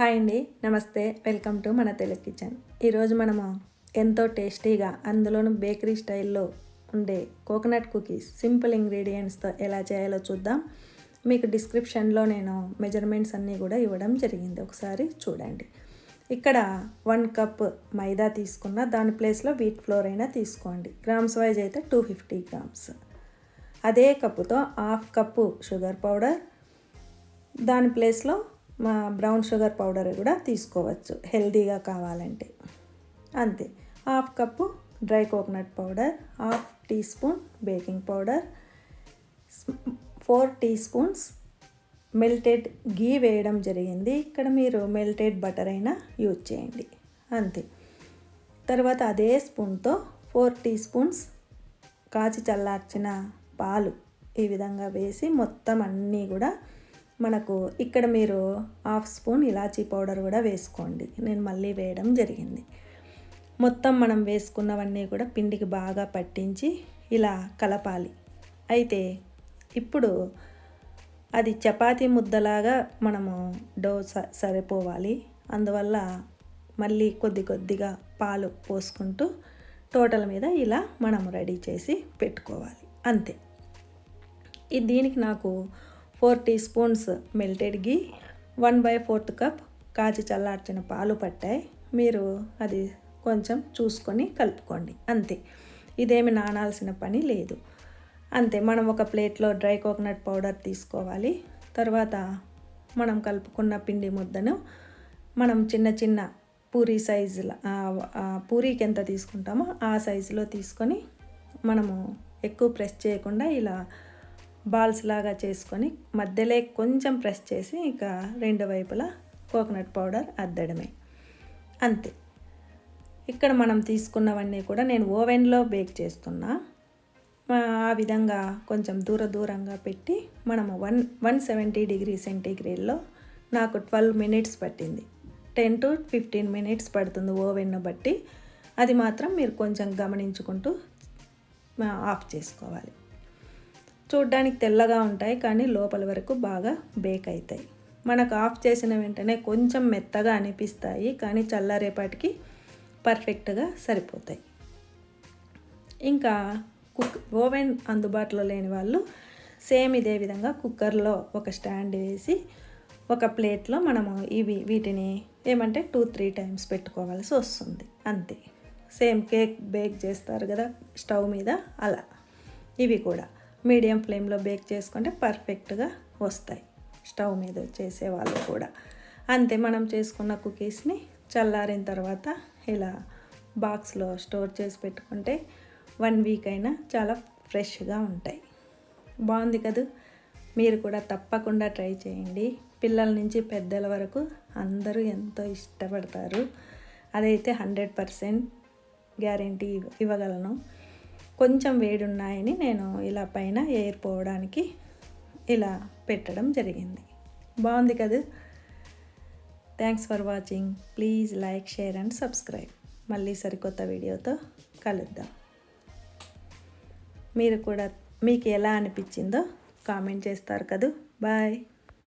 Hi అండి నమస్తే. Welcome to మన తెలుగు కిచెన్. ఈరోజు మనము ఎంతో టేస్టీగా అందులోనూ బేకరీ స్టైల్లో ఉండే కోకోనట్ కుకీస్ సింపుల్ ఇంగ్రీడియంట్స్తో ఎలా చేయాలో చూద్దాం. మీకు డిస్క్రిప్షన్లో నేను మెజర్మెంట్స్ అన్నీ కూడా ఇవ్వడం జరిగింది. ఒకసారి చూడండి. ఇక్కడ వన్ కప్ మైదా తీసుకున్న దాని ప్లేస్లో వీట్ ఫ్లోర్ అయినా తీసుకోండి. గ్రామ్స్ వైజ్ అయితే టూ ఫిఫ్టీ గ్రామ్స్. అదే కప్పుతో హాఫ్ కప్పు షుగర్ పౌడర్ దాని ప్లేస్లో మా బ్రౌన్ షుగర్ పౌడర్ కూడా తీసుకోవచ్చు. హెల్దీగా కావాలంటే. అంతే. Half cup dry coconut powder half teaspoon baking powder four teaspoons melted ghee వేయడం జరిగింది. ఇక్కడ మీరు మెల్టెడ్ బటర్ అయినా యూజ్ చేయండి. అంతే. తర్వాత అదే స్పూన్తో ఫోర్ టీ స్పూన్స్ కాచి చల్లార్చిన పాలు ఈ విధంగా వేసి మొత్తం అన్నీ కూడా మనకు ఇక్కడ మీరు హాఫ్ స్పూన్ ఇలాచీ పౌడర్ కూడా వేసుకోండి. నేను మళ్ళీ వేయడం జరిగింది. మొత్తం మనం వేసుకున్నవన్నీ కూడా పిండికి బాగా పట్టించి ఇలా కలపాలి. అయితే ఇప్పుడు అది చపాతీ ముద్దలాగా మనము డో సరిపోవాలి. అందువల్ల మళ్ళీ కొద్ది కొద్దిగా పాలు పోసుకుంటూ టోటల్ మీద ఇలా మనం రెడీ చేసి పెట్టుకోవాలి. అంతే. దీనికి నాకు four teaspoons melted ghee one by fourth cup కాచి చల్లార్చిన పాలు పట్టాయి. మీరు అది కొంచెం చూసుకొని కలుపుకోండి. అంతే. ఇదేమి నానాల్సిన పని లేదు. అంతే. మనం ఒక ప్లేట్లో డ్రై కోకోనట్ పౌడర్ తీసుకోవాలి. తర్వాత మనం కలుపుకున్న పిండి ముద్దను మనం చిన్న చిన్న పూరీ సైజుల పూరీకి ఎంత తీసుకుంటామో ఆ సైజులో తీసుకొని మనము ఎక్కువ ప్రెస్ చేయకుండా ఇలా బాల్స్ లాగా చేసుకొని మధ్యలో కొంచెం ప్రెస్ చేసి ఇక రెండు వైపులా కోకోనట్ పౌడర్ అద్దడమే. అంతే. ఇక్కడ మనం తీసుకున్నవన్నీ కూడా నేను ఓవెన్లో బేక్ చేస్తున్నా. ఆ విధంగా కొంచెం దూర దూరంగా పెట్టి మనము వన్ వన్ సెవెంటీ డిగ్రీ సెంటీగ్రేడ్లో నాకు ట్వెల్వ్ మినిట్స్ పట్టింది. టెన్ టు ఫిఫ్టీన్ మినిట్స్ పడుతుంది ఓవెన్ను బట్టి. అది మాత్రం మీరు కొంచెం గమనించుకుంటూ ఆఫ్ చేసుకోవాలి. చూడ్డానికి తెల్లగా ఉంటాయి కానీ లోపల వరకు బాగా బేక్ అవుతాయి. మనకు ఆఫ్ చేసిన వెంటనే కొంచెం మెత్తగా అనిపిస్తాయి కానీ చల్లారేపాటికి పర్ఫెక్ట్గా సరిపోతాయి. ఇంకా కుక్ ఓవెన్ అందుబాటులో లేని వాళ్ళు సేమ్ ఇదే విధంగా కుక్కర్లో ఒక స్టాండ్ వేసి ఒక ప్లేట్లో మనము ఇవి వీటిని ఏమంటే టూ త్రీ టైమ్స్ పెట్టుకోవాల్సి వస్తుంది. అంతే. సేమ్ కేక్ బేక్ చేస్తారు కదా స్టవ్ మీద అలా. ఇవి కూడా. మీడియం ఫ్లేమ్లో బేక్ చేసుకుంటే పర్ఫెక్ట్గా వస్తాయి. స్టవ్ మీద చేసే వాళ్ళు కూడా. అంతే మనం చేసుకున్న కుకీస్ని చల్లారిన తర్వాత ఇలా బాక్స్లో స్టోర్ చేసి పెట్టుకుంటే వన్ వీక్ అయినా చాలా ఫ్రెష్గా ఉంటాయి. బాగుంది కదా? మీరు కూడా తప్పకుండా ట్రై చేయండి. పిల్లల నుంచి పెద్దల వరకు అందరూ ఎంతో ఇష్టపడతారు. అదైతే హండ్రెడ్ పర్సెంట్ గ్యారంటీ ఇవ్వగలను. కొంచెం వేడి ఉన్నాయని నేను ఇలా పైన ఎయిర్ పోవడానికి ఇలా పెట్టడం జరిగింది. బాగుంది కదా? Thanks for watching please like share and subscribe మళ్ళీ సరికొత్త వీడియోతో కలుద్దాం. మీరు కూడా మీకు ఎలా అనిపించిందో కామెంట్ చేస్తారు కదా? బాయ్